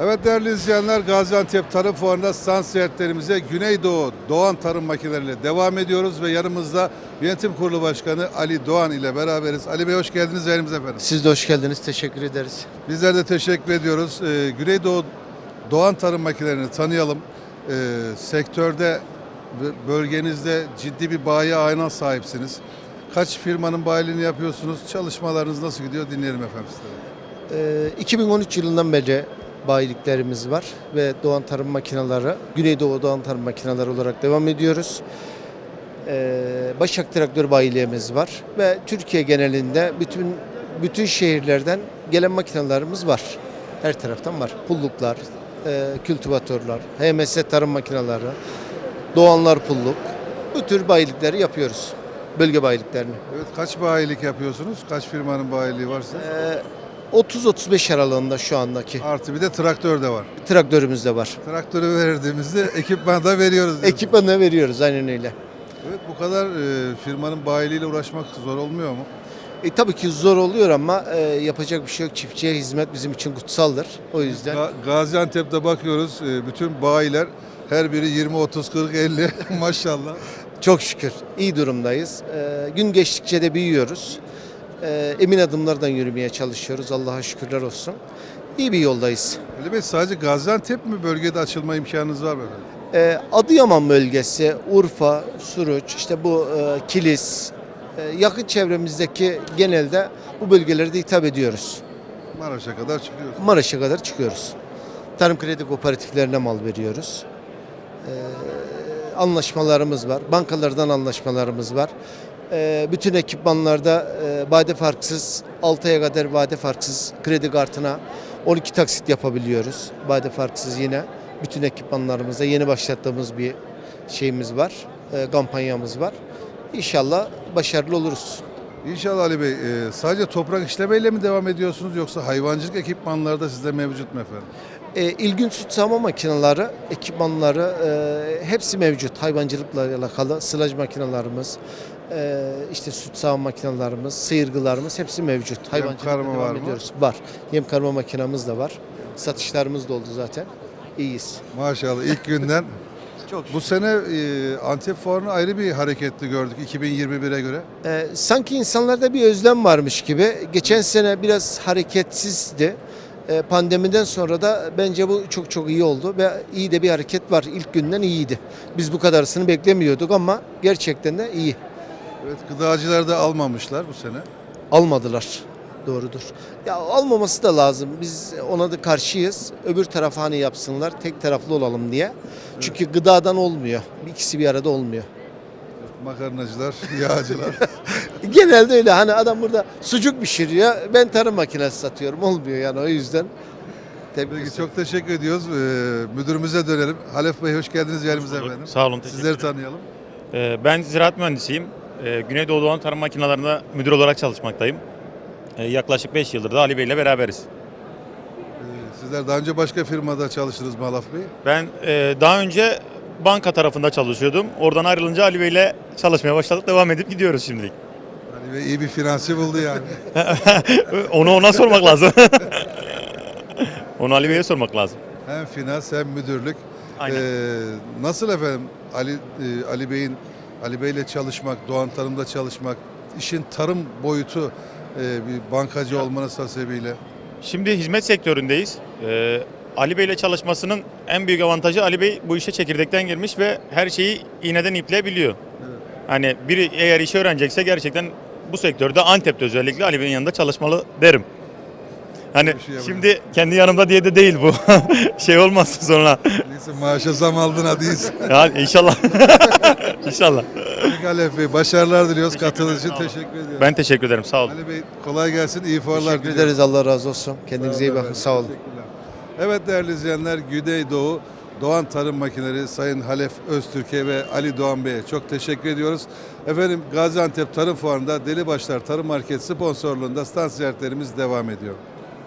Evet değerli izleyenler Gaziantep Tarım Fuarı'nda stand ziyaretlerimize Güneydoğu Doğan Tarım Makineleriyle devam ediyoruz ve yanımızda Yönetim Kurulu Başkanı Ali Doğan ile beraberiz. Ali Bey hoş geldiniz yayınımıza efendim. Siz de hoş geldiniz. Teşekkür ederiz. Bizler de teşekkür ediyoruz. Ee, Güneydoğu Doğan Tarım Makinelerini tanıyalım. Ee, sektörde bölgenizde ciddi bir bayi ayna sahipsiniz. Kaç firmanın bayiliğini yapıyorsunuz? Çalışmalarınız nasıl gidiyor? Dinleyelim efendim sizleri. Ee, 2013 yılından beri bayiliklerimiz var ve Doğan Tarım Makineleri, Güneydoğu Doğan Tarım Makineleri olarak devam ediyoruz. Ee, Başak Traktör bayiliğimiz var ve Türkiye genelinde bütün bütün şehirlerden gelen makinelerimiz var. Her taraftan var. Pulluklar, e, kültivatörler, HMS tarım makineleri, Doğanlar pulluk. Bu tür bayilikleri yapıyoruz. Bölge bayiliklerini. Evet kaç bayilik yapıyorsunuz? Kaç firmanın bayiliği varsa? Ee, 30-35 aralığında şu andaki Artı bir de traktör de var. traktörümüz de var. Traktörü verdiğimizde ekipmanı da veriyoruz. diyorsunuz. Ekipmanı veriyoruz aynen öyle. Evet bu kadar e, firmanın bayiliğiyle uğraşmak zor olmuyor mu? E, tabii ki zor oluyor ama e, yapacak bir şey yok. Çiftçiye hizmet bizim için kutsaldır. O yüzden Ga- Gaziantep'te bakıyoruz e, bütün bayiler her biri 20, 30, 40, 50 maşallah. çok şükür iyi durumdayız. E, gün geçtikçe de büyüyoruz. E, emin adımlardan yürümeye çalışıyoruz. Allah'a şükürler olsun. İyi bir yoldayız. Ali Bey sadece Gaziantep mi bölgede açılma imkanınız var mı efendim? E, Adıyaman bölgesi, Urfa, Suruç, işte bu e, Kilis, e, yakın çevremizdeki genelde bu bölgelere de hitap ediyoruz. Maraş'a kadar çıkıyoruz. Maraş'a kadar çıkıyoruz. Tarım kredi kooperatiflerine mal veriyoruz. Ee, anlaşmalarımız var. Bankalardan anlaşmalarımız var. Ee, bütün ekipmanlarda e, vade farksız 6 aya kadar vade farksız kredi kartına 12 taksit yapabiliyoruz. Vade farksız yine bütün ekipmanlarımızda yeni başlattığımız bir şeyimiz var. e, kampanyamız var. İnşallah başarılı oluruz. İnşallah Ali Bey e, sadece toprak işlemeyle mi devam ediyorsunuz yoksa hayvancılık ekipmanları da sizde mevcut mu efendim? E, ilgin süt sağma makineleri, ekipmanları e, hepsi mevcut. Hayvancılıkla alakalı sılaj makinelerimiz, e, işte süt sağma makinelerimiz, sıyırgılarımız hepsi mevcut. Hayvancılıkla devam var mı? ediyoruz. Var. Yem karma makinamız da var. Satışlarımız da oldu zaten. İyiyiz. Maşallah ilk günden. Çok Bu sene e, Antep Fuarı'nı ayrı bir hareketli gördük 2021'e göre. Ee, sanki insanlarda bir özlem varmış gibi. Geçen sene biraz hareketsizdi. Ee, pandemiden sonra da bence bu çok çok iyi oldu ve iyi de bir hareket var. İlk günden iyiydi. Biz bu kadarısını beklemiyorduk ama gerçekten de iyi. Evet gıdacılar da almamışlar bu sene. Almadılar. Doğrudur. Ya almaması da lazım. Biz ona da karşıyız. Öbür tarafı hani yapsınlar. Tek taraflı olalım diye. Çünkü gıdadan olmuyor. İkisi bir arada olmuyor. Makarnacılar, yağcılar. Genelde öyle hani adam burada sucuk pişiriyor ben tarım makinesi satıyorum olmuyor yani o yüzden. Tebrik Peki çok teşekkür ediyoruz. Ee, müdürümüze dönelim. Halef Bey hoş geldiniz yerimize efendim. Sağ olun. teşekkür Sizleri ederim. tanıyalım. Ee, Ben ziraat mühendisiyim. Ee, Güneydoğu Doğan Tarım Makinelerinde müdür olarak çalışmaktayım. Ee, Yaklaşık 5 yıldır da Ali Bey ile beraberiz. Ee, sizler daha önce başka firmada çalıştınız mı Halef Bey? Ben e, daha önce banka tarafında çalışıyordum. Oradan ayrılınca Ali Bey ile çalışmaya başladık. Devam edip gidiyoruz şimdilik. Ali Bey iyi bir finansı buldu yani. Onu ona sormak lazım. Onu Ali Bey'e sormak lazım. hem finans hem müdürlük. Aynen. Ee, nasıl efendim Ali e, Ali Bey'in Ali Bey'le çalışmak, Doğan Tarım'da çalışmak, işin tarım boyutu e, bir bankacı olmanız hasebiyle. Şimdi hizmet sektöründeyiz. Ee, Ali Bey ile çalışmasının en büyük avantajı Ali Bey bu işe çekirdekten girmiş ve her şeyi iğneden ipliğe biliyor. Evet. Hani biri eğer işi öğrenecekse gerçekten bu sektörde Antep'te özellikle Ali Bey'in yanında çalışmalı derim. Hani şey şimdi kendi yanımda diye de değil bu. şey olmasın sonra. Neyse maaşa zam aldın hadi iyisin. Ya inşallah. inşallah. Peki Halef Bey başarılar diliyoruz. Teşekkür Katıldığınız için teşekkür ediyorum. Ben teşekkür ederim. Sağ olun. Ali Bey kolay gelsin. iyi fuarlar Teşekkür diliyorum. ederiz Allah razı olsun. Kendinize iyi bakın sağ olun. Evet değerli izleyenler Güneydoğu Doğan Tarım Makineleri Sayın Halef Öztürk'e ve Ali Doğan Bey'e çok teşekkür ediyoruz. Efendim Gaziantep Tarım Fuarı'nda Deli Başlar Tarım Market sponsorluğunda stand ziyaretlerimiz devam ediyor.